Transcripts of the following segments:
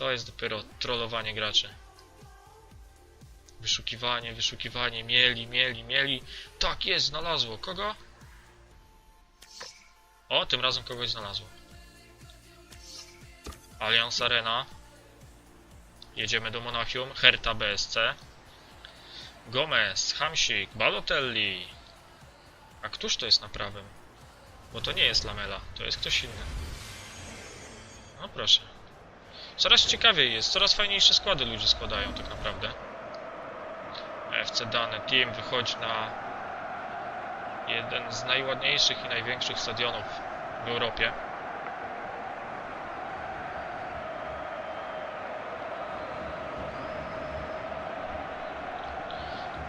To jest dopiero trollowanie graczy. Wyszukiwanie, wyszukiwanie, mieli, mieli, mieli. Tak jest, znalazło. Kogo? O, tym razem kogoś znalazło. Allianz Arena. Jedziemy do Monachium. Hertha BSC. Gomez, Hamsik, Balotelli. A któż to jest na prawym? Bo to nie jest Lamela, to jest ktoś inny. No proszę. Coraz ciekawiej jest, coraz fajniejsze składy ludzie składają tak naprawdę. FC Dane Team wychodzi na jeden z najładniejszych i największych stadionów w Europie.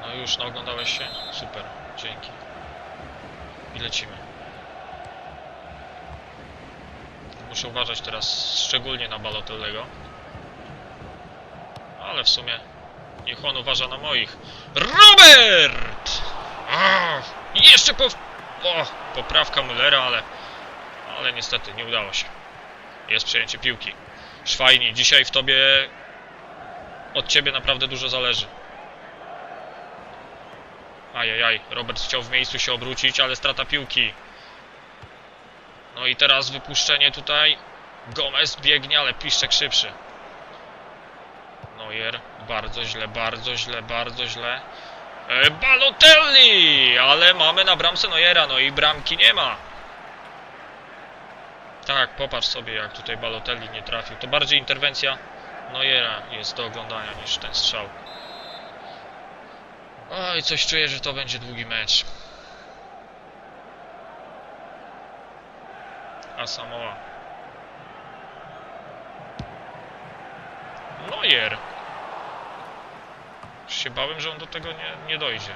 No już naoglądałeś się? Super, dzięki. I lecimy. Muszę uważać teraz szczególnie na Balotellego. Ale w sumie niech on uważa na moich. Robert! Jeszcze po... O, poprawka Müllera, ale... Ale niestety nie udało się. Jest przejęcie piłki. Szwajni, dzisiaj w tobie... Od ciebie naprawdę dużo zależy. Ajajaj, Robert chciał w miejscu się obrócić, ale strata piłki. No i teraz wypuszczenie tutaj. Gomez biegnie, ale Piszczek szybszy. Neuer, bardzo źle, bardzo źle, bardzo źle. E, Balotelli! Ale mamy na bramce Neuera, no i bramki nie ma. Tak, popatrz sobie jak tutaj Balotelli nie trafił. To bardziej interwencja Neuera jest do oglądania niż ten strzał. Oj, coś czuję, że to będzie długi mecz. Asamoah. Neuer. Już się bałem, że on do tego nie, nie dojdzie.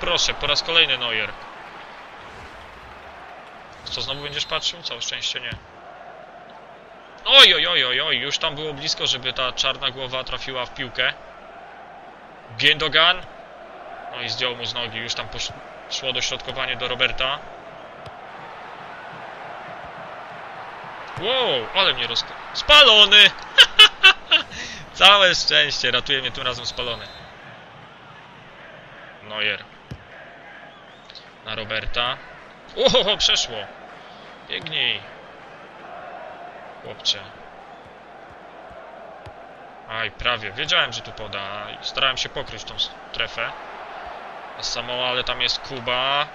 Proszę, po raz kolejny Neuer. Co, znowu będziesz patrzył? Całe szczęście nie. Oj, oj, oj, oj, oj, już tam było blisko, żeby ta czarna głowa trafiła w piłkę. Giendogan. No i zdjął mu z nogi, już tam posz... szło dośrodkowanie do Roberta. Wow, ale mnie rozk... Spalony! Całe szczęście, ratuje mnie tym razem spalony. Neuer. Na Roberta. Oho, przeszło. Biegnij. Chłopcze. Aj, prawie. Wiedziałem, że tu poda. Starałem się pokryć tą strefę. A samo, ale tam jest Kuba.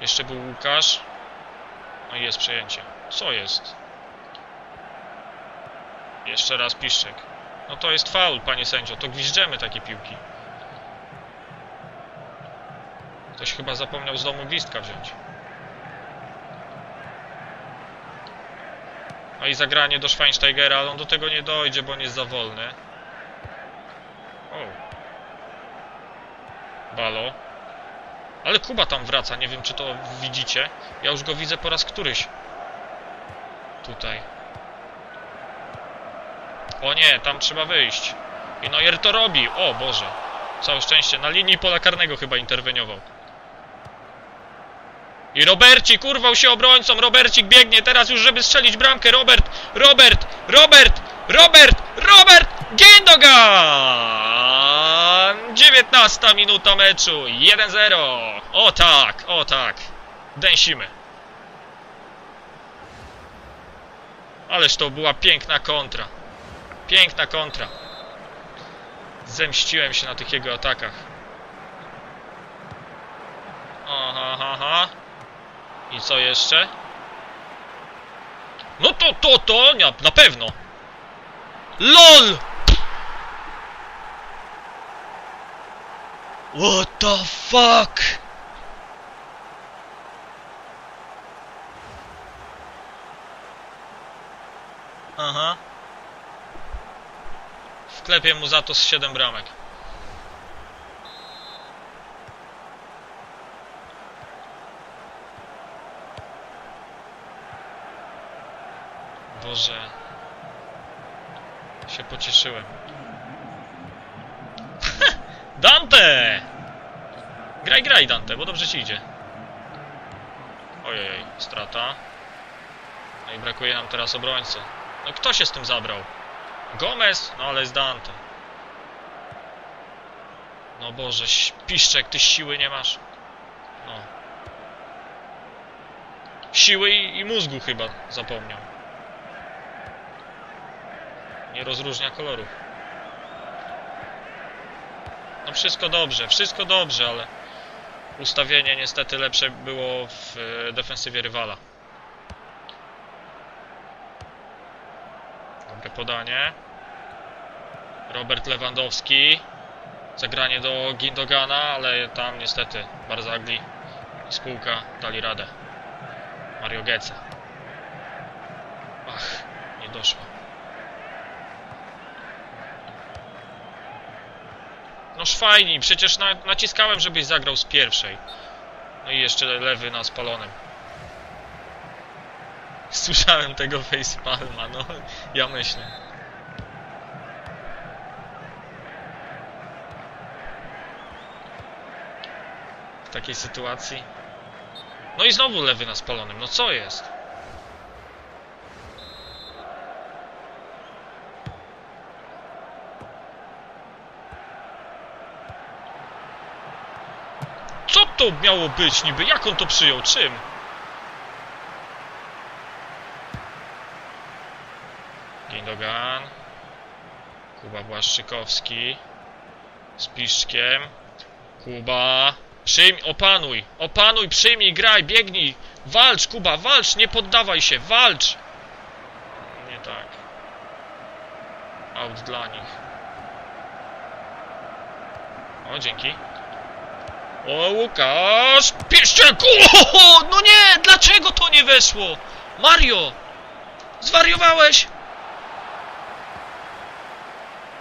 Jeszcze był Łukasz. No i jest przejęcie. Co jest? Jeszcze raz Piszczek. No to jest faul, panie sędzio. To gwiżdżemy takie piłki. Ktoś chyba zapomniał z domu gwizdka wziąć. No i zagranie do Schweinsteigera, ale on do tego nie dojdzie, bo on jest za wolny. O. Balo. Ale Kuba tam wraca, nie wiem czy to widzicie. Ja już go widzę po raz któryś. Tutaj. O nie, tam trzeba wyjść. I Neuer to robi. O Boże. Całe szczęście. Na linii pola karnego chyba interweniował. I Robercik urwał się obrońcą, Robercik biegnie teraz już, żeby strzelić bramkę, Robert, Robert, Robert, Robert, Robert, Gindogan! 19 minuta meczu, 1-0, o tak, o tak, dęsimy. Ależ to była piękna kontra, piękna kontra. Zemściłem się na tych jego atakach. Aha, aha. I co jeszcze? No to, to, to, nie, na pewno. LOL! What the fuck? Aha. Wklepię mu za to z 7 bramek. Boże. Się pocieszyłem. Dante! Graj, graj Dante, bo dobrze ci idzie. Ojej, strata. No i brakuje nam teraz obrońcy. No kto się z tym zabrał? Gomez? No ale jest Dante. No Boże, Piszczek, ty siły nie masz. No. Siły i, i mózgu chyba zapomniał. Nie rozróżnia kolorów. No wszystko dobrze, wszystko dobrze, ale ustawienie niestety lepsze było w e, defensywie rywala. Dobre podanie. Robert Lewandowski. Zagranie do Gindogana, ale tam niestety Barzagli i spółka dali radę. Mario Götze. Ach, nie doszło. Noż fajnie, przecież na, naciskałem, żebyś zagrał z pierwszej. No i jeszcze lewy na spalonym. Słyszałem tego facepalma, no ja myślę. W takiej sytuacji. No i znowu lewy na spalonym, no co jest? Co to miało być niby? Jak on to przyjął? Czym? Gindogan. Kuba Błaszczykowski. Z Piszczkiem. Kuba. Przyjmij, opanuj. Opanuj, przyjmij, graj, biegnij. Walcz, Kuba, walcz, nie poddawaj się, walcz. Nie tak. Out dla nich. O, dzięki. O, Łukasz! Pieszczek! O, no nie! Dlaczego to nie weszło? Mario! Zwariowałeś?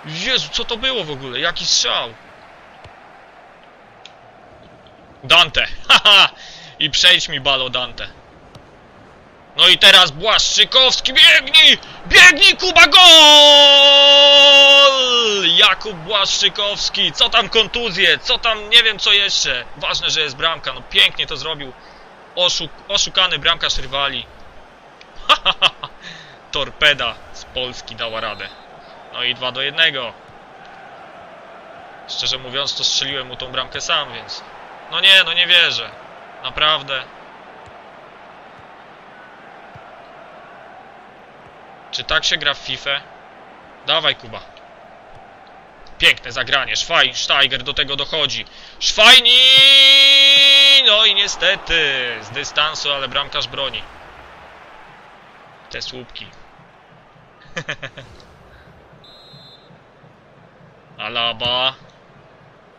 Jezu, co to było w ogóle? Jaki strzał? Dante! Haha! I przejdź mi balo Dante. No i teraz Błaszczykowski, biegnij! Biegnij, Kuba, gol! Jakub Błaszczykowski, co tam kontuzje, co tam, nie wiem co jeszcze. Ważne, że jest bramka, no pięknie to zrobił. Oszuk oszukany bramkarz rywali. Torpeda z Polski dała radę. No i 2 do 1. Szczerze mówiąc, to strzeliłem mu tą bramkę sam, więc... No nie, no nie wierzę. Naprawdę. Czy tak się gra w FIFA? Dawaj, Kuba. Piękne zagranie. Schweinsteiger do tego dochodzi. Szwajni! No i niestety z dystansu, ale bramkarz broni. Te słupki. Alaba.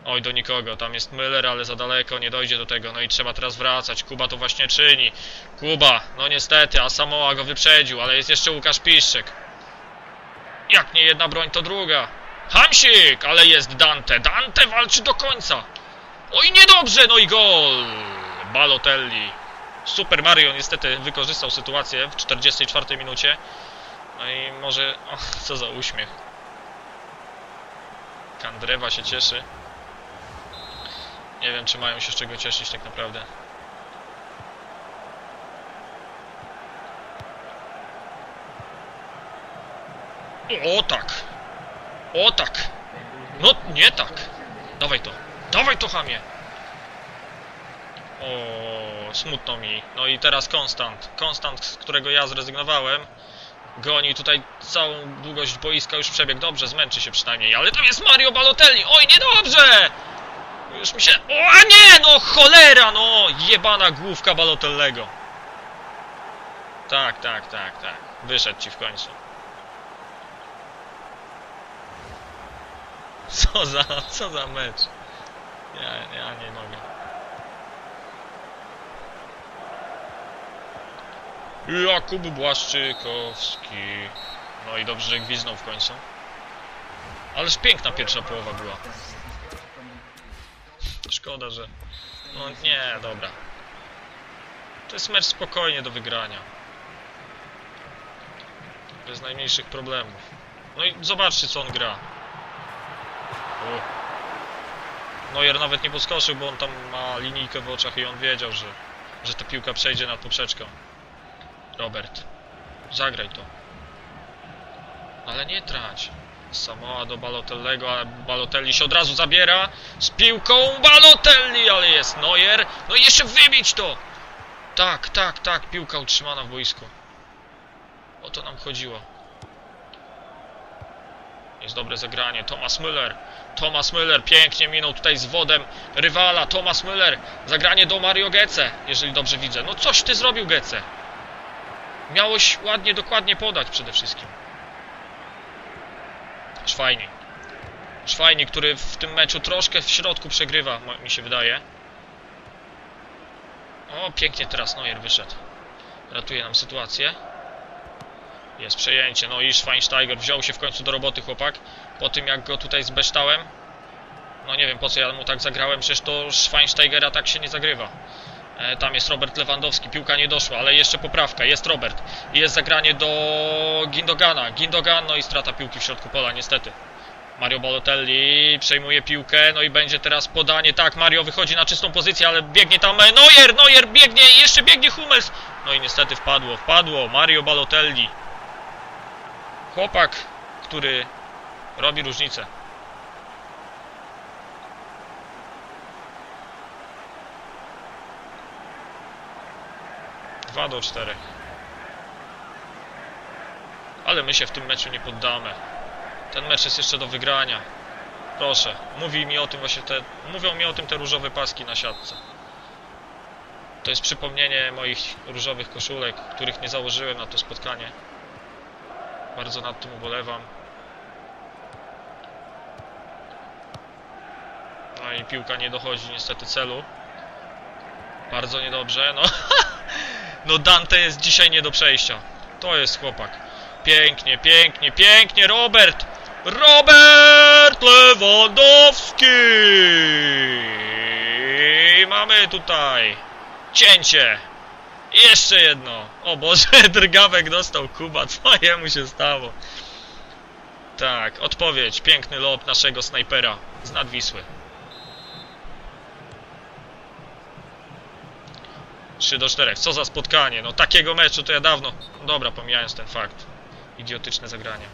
Oj, do nikogo. Tam jest Müller, ale za daleko, nie dojdzie do tego. No i trzeba teraz wracać. Kuba to właśnie czyni. Kuba, no niestety, a Samoa go wyprzedził, ale jest jeszcze Łukasz Piszczek. Jak nie jedna broń, to druga. Hamsik, ale jest Dante. Dante walczy do końca. Oj, niedobrze, no i gol. Balotelli. Super Mario niestety wykorzystał sytuację w 44 minucie. No i może... O, co za uśmiech. Kandrewa się cieszy. Nie wiem, czy mają się z czego cieszyć tak naprawdę. O tak! O tak! No nie tak! Dawaj to! Dawaj to, chamie! O, smutno mi. No i teraz Konstant. Konstant, z którego ja zrezygnowałem. Goni tutaj całą długość boiska, już przebieg dobrze, zmęczy się przynajmniej. Ale tam jest Mario Balotelli! Oj, niedobrze! Już mi się... O, nie! No cholera, no! Jebana główka Balotellego. Tak, tak, tak, tak. Wyszedł ci w końcu. Co za, co za mecz. Ja, ja nie mogę. Jakub Błaszczykowski. No i dobrze, że gwiznął w końcu. Ależ piękna pierwsza połowa była. Szkoda, że... No nie, dobra. To jest mecz spokojnie do wygrania. Bez najmniejszych problemów. No i zobaczcie, co on gra. U. Neuer nawet nie podskoczył, bo on tam ma linijkę w oczach i on wiedział, że że ta piłka przejdzie nad poprzeczką. Robert, zagraj to. Ale nie trać. Samoa do Balotellego, ale Balotelli się od razu zabiera z piłką Balotelli, ale jest Neuer. No i jeszcze wybić to! Tak, tak, tak, piłka utrzymana w boisku. O to nam chodziło. Jest dobre zagranie. Thomas Müller. Thomas Müller pięknie minął tutaj z wodem rywala. Thomas Müller. Zagranie do Mario Gece, jeżeli dobrze widzę. No coś ty zrobił Gece. Miałeś ładnie, dokładnie podać przede wszystkim. Szwajni. Szwajni, który w tym meczu troszkę w środku przegrywa, mi się wydaje. O, pięknie teraz Neuer wyszedł. Ratuje nam sytuację. Jest przejęcie. No i Schweinsteiger wziął się w końcu do roboty chłopak. Po tym jak go tutaj zbeształem. No nie wiem po co ja mu tak zagrałem, przecież to Schweinsteigera tak się nie zagrywa. E, tam jest Robert Lewandowski, piłka nie doszła, ale jeszcze poprawka, jest Robert. Jest zagranie do Gindogana. Gindogan, no i strata piłki w środku pola niestety. Mario Balotelli przejmuje piłkę, no i będzie teraz podanie. Tak, Mario wychodzi na czystą pozycję, ale biegnie tam Neuer, Neuer biegnie jeszcze biegnie Hummels. No i niestety wpadło, wpadło Mario Balotelli. Chłopak, który robi różnicę. Dwa do czterech. Ale my się w tym meczu nie poddamy. Ten mecz jest jeszcze do wygrania. Proszę, mówi mi o tym właśnie te, mówią mi o tym te różowe paski na siatce. To jest przypomnienie moich różowych koszulek, których nie założyłem na to spotkanie. Bardzo nad tym ubolewam. No i piłka nie dochodzi niestety celu. Bardzo niedobrze. No, no Dante jest dzisiaj nie do przejścia. To jest chłopak. Pięknie, pięknie, pięknie, Robert! Robert Lewandowski! Mamy tutaj cięcie. Jeszcze jedno. O Boże, drgawek dostał Kuba. Co jemu się stało? Tak, odpowiedź. Piękny lob naszego snajpera z nadwisły. 3 do 4. Co za spotkanie. No takiego meczu to ja dawno. Dobra, pomijając ten fakt. Idiotyczne zagranie.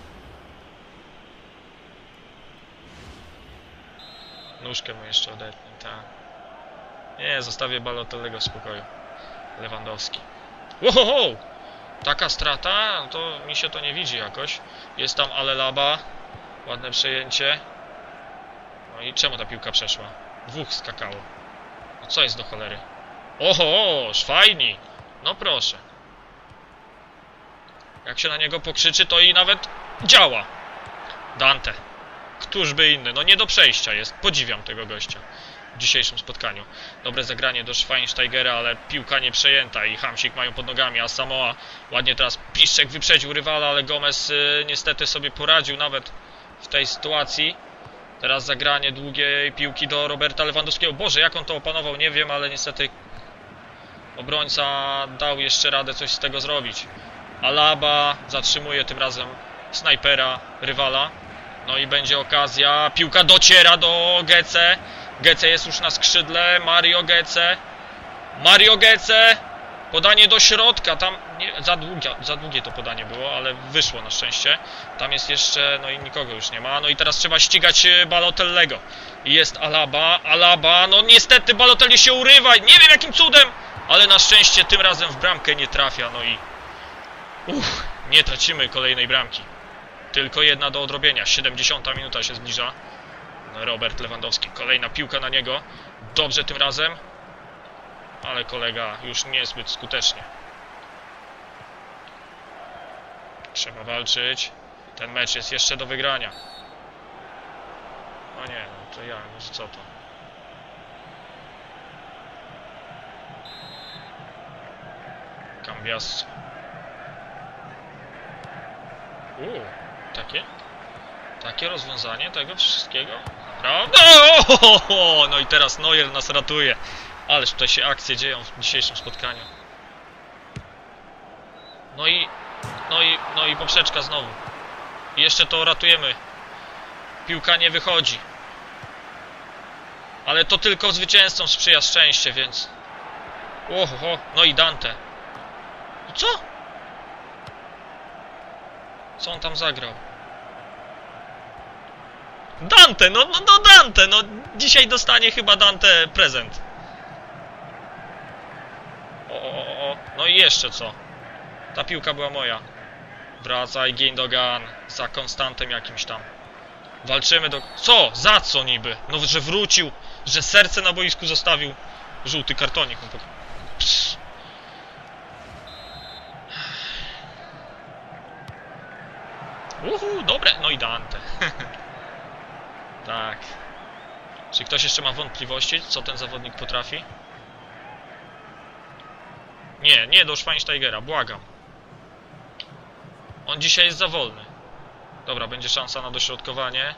Nóżkę mu jeszcze odetnę, tak. Nie, zostawię Balotellego w spokoju. Lewandowski. Wohoho! Taka strata, no to mi się to nie widzi jakoś. Jest tam Alelaba. Ładne przejęcie. No i czemu ta piłka przeszła? Dwóch skakało. No co jest do cholery? Oho, szwajni! No proszę. Jak się na niego pokrzyczy, to i nawet działa. Dante. Któż by inny? No nie do przejścia jest. Podziwiam tego gościa w dzisiejszym spotkaniu. Dobre zagranie do Schweinsteigera, ale piłka nie przejęta i Hamsik mają pod nogami, a Samoa ładnie teraz Piszczek wyprzedził rywala, ale Gomez y, niestety sobie poradził nawet w tej sytuacji. Teraz zagranie długiej piłki do Roberta Lewandowskiego. Boże, jak on to opanował, nie wiem, ale niestety obrońca dał jeszcze radę coś z tego zrobić. Alaba zatrzymuje tym razem snajpera rywala. No i będzie okazja. Piłka dociera do Gece. Gece jest już na skrzydle. Mario Gece. Mario Gece. Podanie do środka. Tam nie, za, długie, za długie to podanie było, ale wyszło na szczęście. Tam jest jeszcze, no i nikogo już nie ma. No i teraz trzeba ścigać e, Balotellego. Jest Alaba. Alaba. No niestety Balotelli się urywa. Nie wiem jakim cudem, ale na szczęście tym razem w bramkę nie trafia. No i uff, nie tracimy kolejnej bramki. Tylko jedna do odrobienia. 70 minuta się zbliża. No, Robert Lewandowski. Kolejna piłka na niego. Dobrze tym razem. Ale kolega już niezbyt skutecznie. Trzeba walczyć. Ten mecz jest jeszcze do wygrania. O nie, no to ja, no co to? Cambias. Uuu, takie? Takie rozwiązanie tego wszystkiego? Prawda? O, no i teraz Neuer nas ratuje. Ależ tutaj się akcje dzieją w dzisiejszym spotkaniu. No i, no i, no i poprzeczka znowu. I jeszcze to ratujemy. Piłka nie wychodzi. Ale to tylko zwycięzcom sprzyja szczęście, więc Oho, no i Dante. Co? Co on tam zagrał? Dante, no, no, no Dante, no dzisiaj dostanie chyba Dante prezent. O, o, o, no i jeszcze co? Ta piłka była moja. Wracaj, Gindogan, za Konstantem jakimś tam. Walczymy do... Co? Za co niby? No, że wrócił, że serce na boisku zostawił. Żółty kartonik mu pok... Uhu, dobre. No i Dante. tak. Czy ktoś jeszcze ma wątpliwości, co ten zawodnik potrafi? Nie, nie do Schweinsteigera, błagam. On dzisiaj jest za wolny. Dobra, będzie szansa na dośrodkowanie.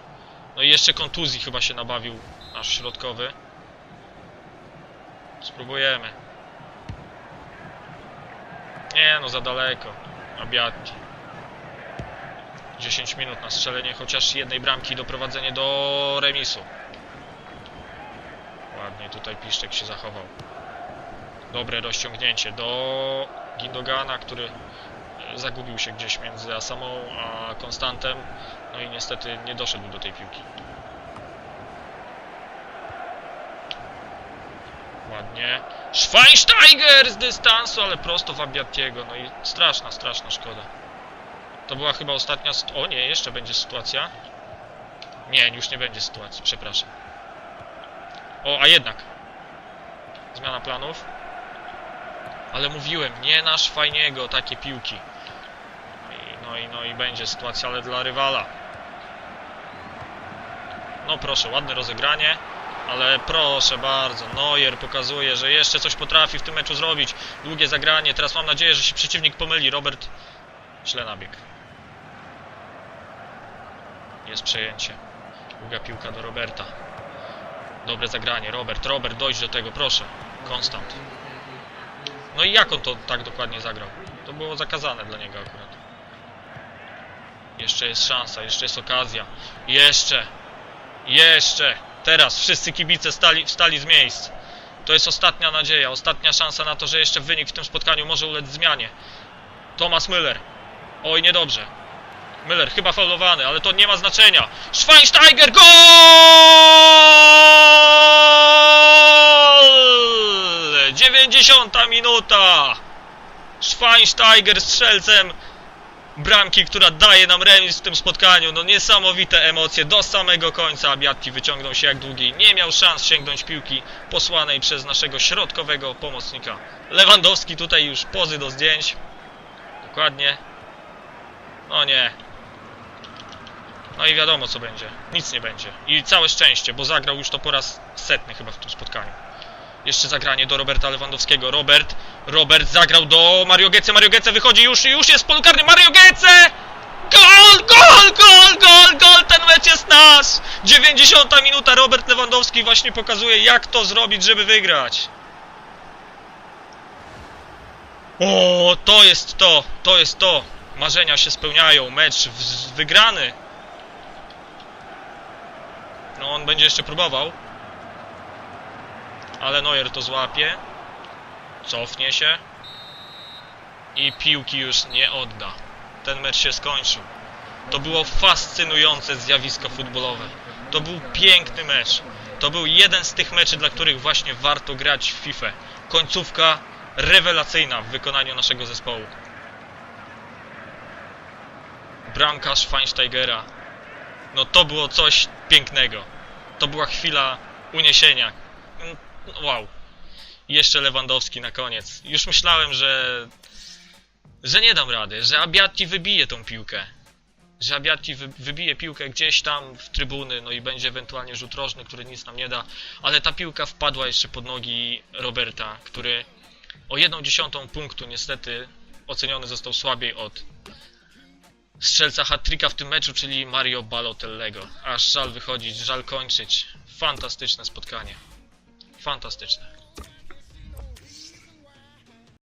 No i jeszcze kontuzji chyba się nabawił nasz środkowy. Spróbujemy. Nie, no za daleko. Abiatki. 10 minut na strzelenie chociaż jednej bramki i doprowadzenie do remisu. Ładnie tutaj Piszczek się zachował. Dobre rozciągnięcie do Gindogana, który e, zagubił się gdzieś między Asamą a Konstantem. No i niestety nie doszedł do tej piłki. Ładnie. Schweinsteiger z dystansu, ale prosto w Abiatiego. No i straszna, straszna szkoda. To była chyba ostatnia... St- o nie, jeszcze będzie sytuacja. Nie, już nie będzie sytuacji, przepraszam. O, a jednak. Zmiana planów. Ale mówiłem, nie nasz fajniego takie piłki. I, no i no i będzie sytuacja, ale dla rywala. No proszę, ładne rozegranie. Ale proszę bardzo, Neuer pokazuje, że jeszcze coś potrafi w tym meczu zrobić. Długie zagranie, teraz mam nadzieję, że się przeciwnik pomyli. Robert źle nabiegł. Jest przejęcie. Długa piłka do Roberta. Dobre zagranie. Robert, Robert, dojdź do tego, proszę. Konstant. No i jak on to tak dokładnie zagrał? To było zakazane dla niego akurat. Jeszcze jest szansa, jeszcze jest okazja. Jeszcze! Jeszcze! Teraz wszyscy kibice stali, wstali z miejsc. To jest ostatnia nadzieja, ostatnia szansa na to, że jeszcze wynik w tym spotkaniu może ulec zmianie. Thomas Müller. Oj, niedobrze. Müller chyba faulowany, ale to nie ma znaczenia. Schweinsteiger, gol! 90 minuta. Schweinsteiger strzelcem bramki, która daje nam remis w tym spotkaniu. No niesamowite emocje do samego końca. Abiatki wyciągnął się jak długi. Nie miał szans sięgnąć piłki posłanej przez naszego środkowego pomocnika. Lewandowski tutaj już pozy do zdjęć. Dokładnie. No nie. No i wiadomo co będzie. Nic nie będzie. I całe szczęście, bo zagrał już to po raz setny chyba w tym spotkaniu. Jeszcze zagranie do Roberta Lewandowskiego. Robert, Robert zagrał do Mario Gece. Mario Gece wychodzi już, już jest polu karnym. Mario Gece! Gol, gol, gol, gol, gol! Ten mecz jest nasz! 90 minuta. Robert Lewandowski właśnie pokazuje, jak to zrobić, żeby wygrać. O, to jest to, to jest to. Marzenia się spełniają. Mecz wygrany. On będzie jeszcze próbował. Ale Neuer to złapie. Cofnie się. I piłki już nie odda. Ten mecz się skończył. To było fascynujące zjawisko futbolowe. To był piękny mecz. To był jeden z tych meczy, dla których właśnie warto grać w FIFA. Końcówka rewelacyjna w wykonaniu naszego zespołu. Bramka Schweinsteigera. No to było coś pięknego. To była chwila uniesienia. Mm, Wow. Jeszcze Lewandowski na koniec. Już myślałem, że że nie dam rady, że Abiati wybije tą piłkę. Że Abiati wy, wybije piłkę gdzieś tam w trybuny, no i będzie ewentualnie rzut rożny, który nic nam nie da. Ale ta piłka wpadła jeszcze pod nogi Roberta, który o jedną dziesiątą punktu niestety oceniony został słabiej od strzelca hat-tricka w tym meczu, czyli Mario Balotellego. Aż żal wychodzić, żal kończyć. Fantastyczne spotkanie. Fantastyczne.